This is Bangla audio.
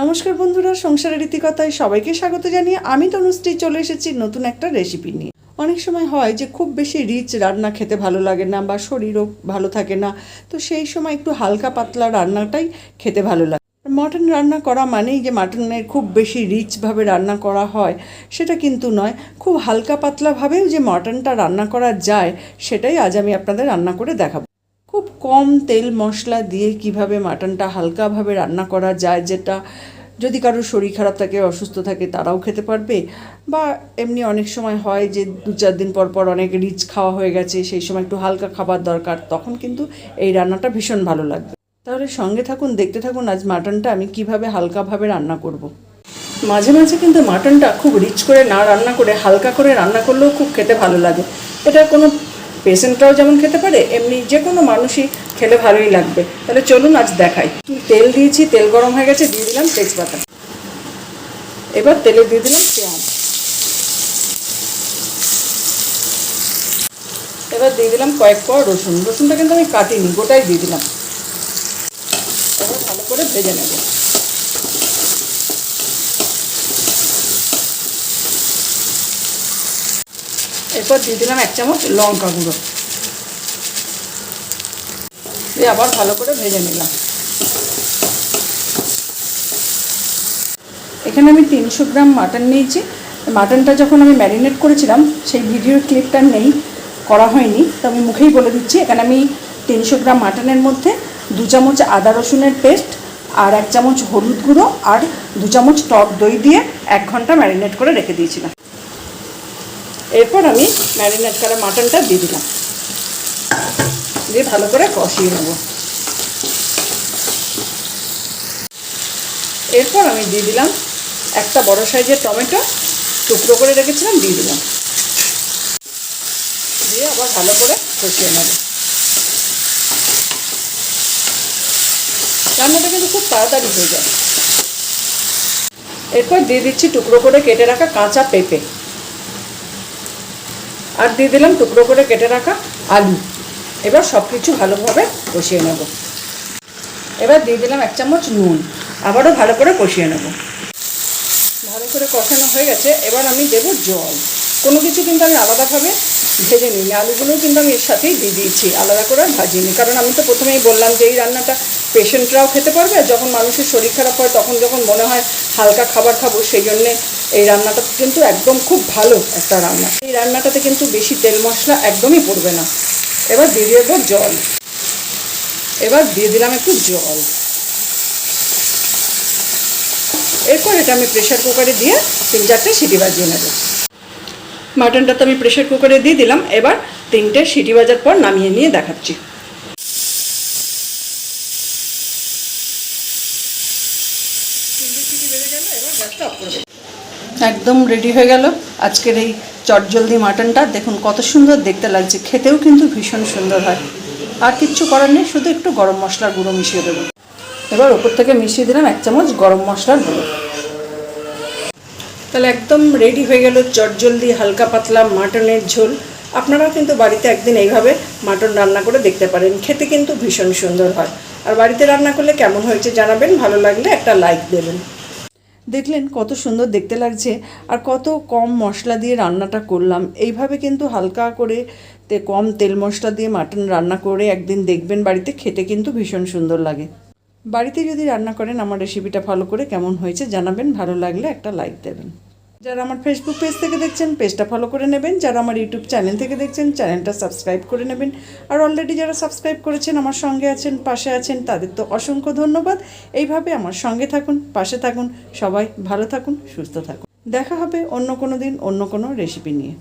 নমস্কার বন্ধুরা, সংসারের রীতিকথায় সবাইকে স্বাগত জানিয়ে আমি তনুশ্রী চলে এসেছি নতুন একটা রেসিপি নিয়ে। অনেক সময় হয় যে খুব বেশি রিচ রান্না খেতে ভালো লাগে না বা শরীরও ভালো থাকে না, তো সেই সময় একটু হালকা পাতলা রান্নাটাই খেতে ভালো লাগে। মটন রান্না করা মানেই যে মাটনের খুব বেশি রিচভাবে রান্না করা হয়, সেটা কিন্তু নয়। খুব হালকা পাতলাভাবেও যে মটনটা রান্না করা যায়, সেটাই আজ আমি আপনাদের রান্না করে দেখাবো। খুব কম তেল মশলা দিয়ে কীভাবে মাটনটা হালকাভাবে রান্না করা যায়, যেটা যদি কারোর শরীর খারাপ থাকে, অসুস্থ থাকে, তারাও খেতে পারবে। বা এমনি অনেক সময় হয় যে দু চার দিন পর পর অনেক রিচ খাওয়া হয়ে গেছে, সেই সময় একটু হালকা খাবার দরকার, তখন কিন্তু এই রান্নাটা ভীষণ ভালো লাগবে। তাহলে সঙ্গে থাকুন, দেখতে থাকুন আজ মাটনটা আমি কীভাবে হালকাভাবে রান্না করব। মাঝে মাঝে কিন্তু মাটনটা খুব রিচ করে না রান্না করে, হালকা করে রান্না করলেও খুব খেতে ভালো লাগে। এটা কোনো পেশেন্টরাও যেমন খেতে পারে, এমনি যে কোনো মানুষই খেলে ভালোই লাগবে। তাহলে চলুন আজ দেখাই। তেল দিয়েছি, তেল গরম হয়ে গেছে, দিয়ে দিলাম তেজপাতা। এবার তেলে দিয়ে দিলাম পেঁয়াজ। এবার দিয়ে দিলাম কয়েক পর রসুন। রসুনটা কিন্তু আমি কাটিনি, গোটাই দিয়ে দিলাম। এবার ভালো করে ভেজে নেব। এরপর দিয়ে দিলাম এক চামচ লঙ্কা গুঁড়ো। দিয়ে আবার ভালো করে ভেজে নিলাম। এখানে আমি তিনশো গ্রাম মাটন নিয়েছি। মাটনটা যখন আমি ম্যারিনেট করেছিলাম, সেই ভিডিওর ক্লিপটা নেই, করা হয়নি। তো আমি মুখেই বলে দিচ্ছি, এখানে আমি তিনশো গ্রাম মাটনের মধ্যে দু চামচ আদা রসুনের পেস্ট আর এক চামচ হলুদ গুঁড়ো আর দু চামচ টক দই দিয়ে এক ঘণ্টা ম্যারিনেট করে রেখে দিয়েছিলাম। এরপর আমি ম্যারিনেট করা মাটনটা দিয়ে দিলাম। দিয়ে ভালো করে কষিয়ে নেব। এরপর আমি দিয়ে দিলাম একটা বড় সাইজের টমেটো, টুকরো করে রেখেছিলাম, দিয়ে দিলাম। দিয়ে আবার ভালো করে কষিয়ে নেব। রান্নাটা কিন্তু খুব তাড়াতাড়ি হয়ে যায়। এরপর দিয়ে দিচ্ছি টুকরো করে কেটে রাখা কাঁচা পেঁপে। আর দিয়ে দিলাম টুকরো করে কেটে রাখা আলু। এবার সব কিছু ভালোভাবে কষিয়ে নেব। এবার দিয়ে দিলাম এক চামচ নুন। আবারও ভালো করে কষিয়ে নেব। ভালো করে কষানো হয়ে গেছে। এবার আমি দেব জল। কোনো কিছু কিন্তু আমি আলাদাভাবে ভেজে নিই। আলুগুলোও কিন্তু আমি এর সাথেই দিয়ে দিয়েছি, আলাদা করে ভাজিনি কারণ আমি তো প্রথমেই বললাম যে এই রান্নাটা পেশেন্টরাও খেতে পারবে, আর যখন মানুষের শরীর খারাপ হয় তখন যখন মনে হয় হালকা খাবার খাব, সেই জন্যে এই রান্নাটা কিন্তু একদম খুব ভালো একটা রান্না। এই রান্নাটাতে কিন্তু বেশি তেল মশলা একদমই পড়বে না। এবার দিয়ে দেবো জল। এবার দিয়ে দিলাম একটু জল। এরপর এটা আমি প্রেশার কুকারে দিয়ে তিন চারটে সিটি বাজিয়ে নেব। মাটনটা তো আমি প্রেশার কুকারে দিয়ে দিলাম। এবার তিনটে সিটি বাজার পর নামিয়ে নিয়ে দেখাচ্ছি। একদম রেডি হয়ে গেল। আজকের এই চটজলদি মাটনটা দেখুন কত সুন্দর দেখতে লাগছে। খেতেও কিন্তু ভীষণ সুন্দর হয়। আর কিচ্ছু করার নেই, শুধু একটু গরম মশলার গুঁড়ো মিশিয়ে দেবো। এবার ওপর থেকে মিশিয়ে দিলাম এক চামচ গরম মশলার গুঁড়ো। তাহলে একদম রেডি হয়ে গেল চটজলদি হালকা পাতলা মাটনের ঝোল। আপনারাও কিন্তু বাড়িতে একদিন এইভাবে মাটন রান্না করে দেখতে পারেন, খেতে কিন্তু ভীষণ সুন্দর হয়। আর বাড়িতে রান্না করলে কেমন হয়েছে জানাবেন, ভালো লাগলে একটা লাইক দেবেন। দেখলেন কত সুন্দর দেখতে লাগছে, আর কত কম মশলা দিয়ে রান্নাটা করলাম। এইভাবে কিন্তু হালকা করে কম তেল মশলা দিয়ে মাটন রান্না করে একদিন দেখবেন বাড়িতে, খেতে কিন্তু ভীষণ সুন্দর লাগে। বাড়িতে যদি রান্না করেন, আমার রেসিপিটা ফলো করে কেমন হয়েছে জানাবেন। ভালো লাগলে একটা লাইক দেবেন। যারা আমার ফেসবুক পেজ থেকে দেখছেন পেজটা ফলো করে নেবেন। যারা আমার ইউটিউব চ্যানেল থেকে দেখছেন চ্যানেলটা সাবস্ক্রাইব করে নেবেন। আর অলরেডি যারা সাবস্ক্রাইব করেছেন, আমার সঙ্গে আছেন, পাশে আছেন, তাদের তো অসংখ্য ধন্যবাদ। এইভাবে আমার সঙ্গে থাকুন, পাশে থাকুন, সবাই ভালো থাকুন, সুস্থ থাকুন। দেখা হবে অন্য কোনো দিন, অন্য কোনো রেসিপি নিয়ে।